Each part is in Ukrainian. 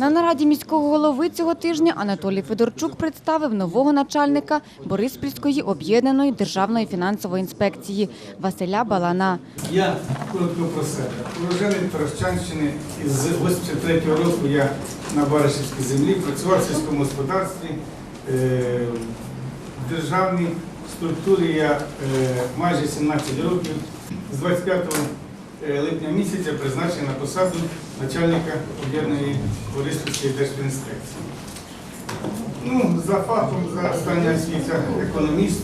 На нараді міського голови цього тижня Анатолій Федорчук представив нового начальника Бориспільської об'єднаної державної фінансової інспекції Василя Балана. Я коротко про себе. Уроженець Таращанщини із 83-го року я на Баришівській землі працював в сільському господарстві. Е, В державній структурі я е, майже 17 років. З 25 липня місяця призначений на посаду начальника об'єднаної Бориспільської держінспекції. Ну, за фахом, за остання освіта економіст.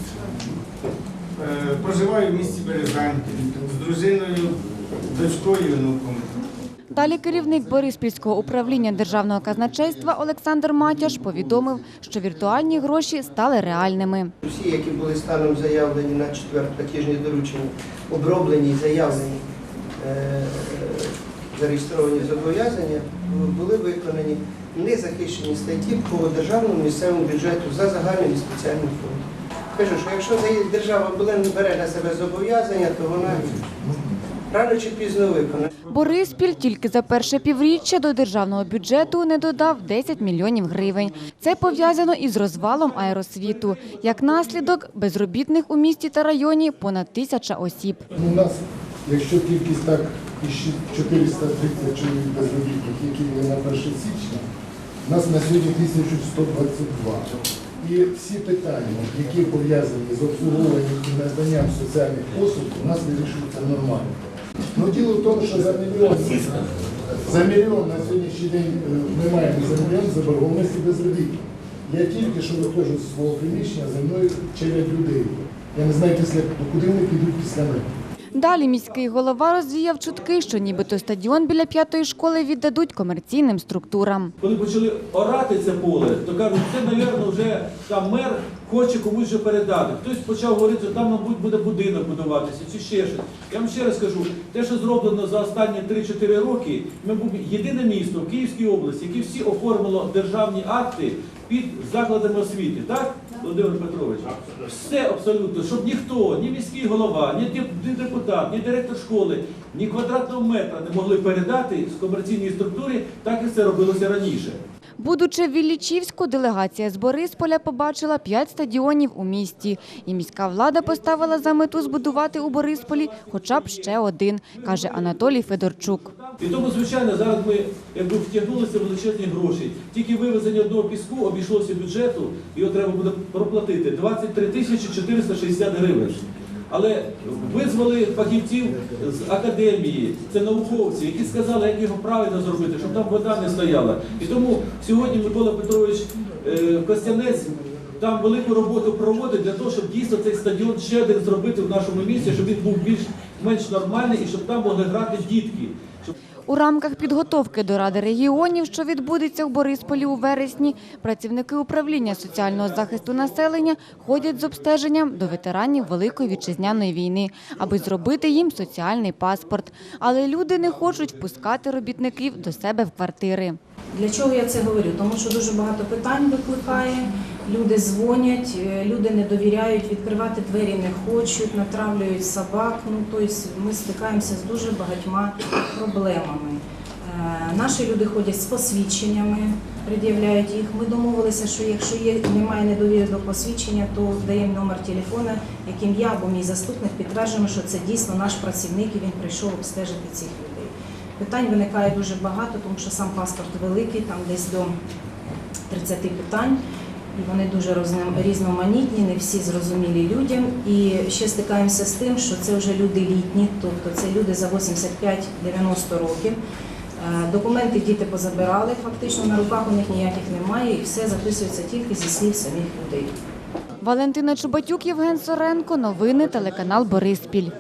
Е, Проживаю в місті Березань з дружиною, дочкою і внуком. Далі керівник Бориспільського управління державного казначейства Олександр Матяш повідомив, що віртуальні гроші стали реальними. Усі, які були станом заявлені на четвер платіжні доручення, оброблені і заявлені, е, зареєстровані зобов'язання, були виконані незахищені статті по державному місцевому бюджету за загальним і спеціальним фондом. Кажу, що якщо держава не бере на себе зобов'язання, то вона рано чи пізно виконає. Бориспіль тільки за перше півріччя до державного бюджету не додав 10 мільйонів гривень. Це пов'язано із розвалом аеросвіту. Як наслідок, безробітних у місті та районі понад тисяча осіб. У нас, якщо кількість так із 430 чоловік безробітних, які були на 1 січня, у нас на сьогодні 1122. І всі питання, які пов'язані з обслуговуванням і наданням соціальних послуг, у нас вирішуються нормально. Ну, діло в тому, що за мільйон, за мільйон на сьогоднішній день е, ми маємо за мільйон заборгованості безробітних. Я тільки що виходжу з свого приміщення, за мною черять людей. Я не знаю, після, куди вони підуть після мене. Далі міський голова розвіяв чутки, що нібито стадіон біля п'ятої школи віддадуть комерційним структурам. Коли почали орати це поле, то кажуть, це, мабуть, вже там мер хоче комусь вже передати. Хтось почав говорити, що там, мабуть, буде будинок будуватися чи ще щось. Я вам ще раз кажу, те, що зроблено за останні 3-4 роки, ми був єдине місто в Київській області, яке всі оформило державні акти під закладами освіти, так, Володимир Петрович? Все абсолютно, щоб ніхто, ні міський голова, ні депутат, ні директор школи, ні квадратного метра не могли передати з комерційної структури, так як це робилося раніше. Будучи в Віллічівську, делегація з Борисполя побачила п'ять стадіонів у місті. І міська влада поставила за мету збудувати у Борисполі хоча б ще один, каже Анатолій Федорчук. І тому, звичайно, зараз ми якби втягнулися в величезні гроші. Тільки вивезення одного піску обійшлося бюджету, його треба буде проплатити 23 тисячі 460 гривень. Але визвали фахівців з академії, це науковці, які сказали, як його правильно зробити, щоб там вода не стояла. І тому сьогодні Микола Петрович е, Костянець там велику роботу проводить для того, щоб дійсно цей стадіон ще один зробити в нашому місті, щоб він був більш-менш нормальний і щоб там могли грати дітки. У рамках підготовки до Ради регіонів, що відбудеться в Борисполі у вересні, працівники управління соціального захисту населення ходять з обстеженням до ветеранів Великої вітчизняної війни, аби зробити їм соціальний паспорт. Але люди не хочуть впускати робітників до себе в квартири. Для чого я це говорю? Тому що дуже багато питань викликає. Люди дзвонять, е, люди не довіряють, відкривати двері не хочуть, натравлюють собак. Ну тобто ми стикаємося з дуже багатьма проблемами. Е, Наші люди ходять з посвідченнями, пред'являють їх. Ми домовилися, що якщо є немає недовіри до посвідчення, то даємо номер телефона, яким я або мій заступник підтверджуємо, що це дійсно наш працівник і він прийшов обстежити цих людей. Питань виникає дуже багато, тому що сам паспорт великий, там десь до 30 питань. І вони дуже різноманітні, не всі зрозумілі людям. І ще стикаємося з тим, що це вже люди літні, тобто це люди за 85-90 років. Е, Документи діти позабирали, фактично на руках у них ніяких немає, і все записується тільки зі слів самих людей. Валентина Чубатюк, Євген Соренко. Новини телеканал Бориспіль.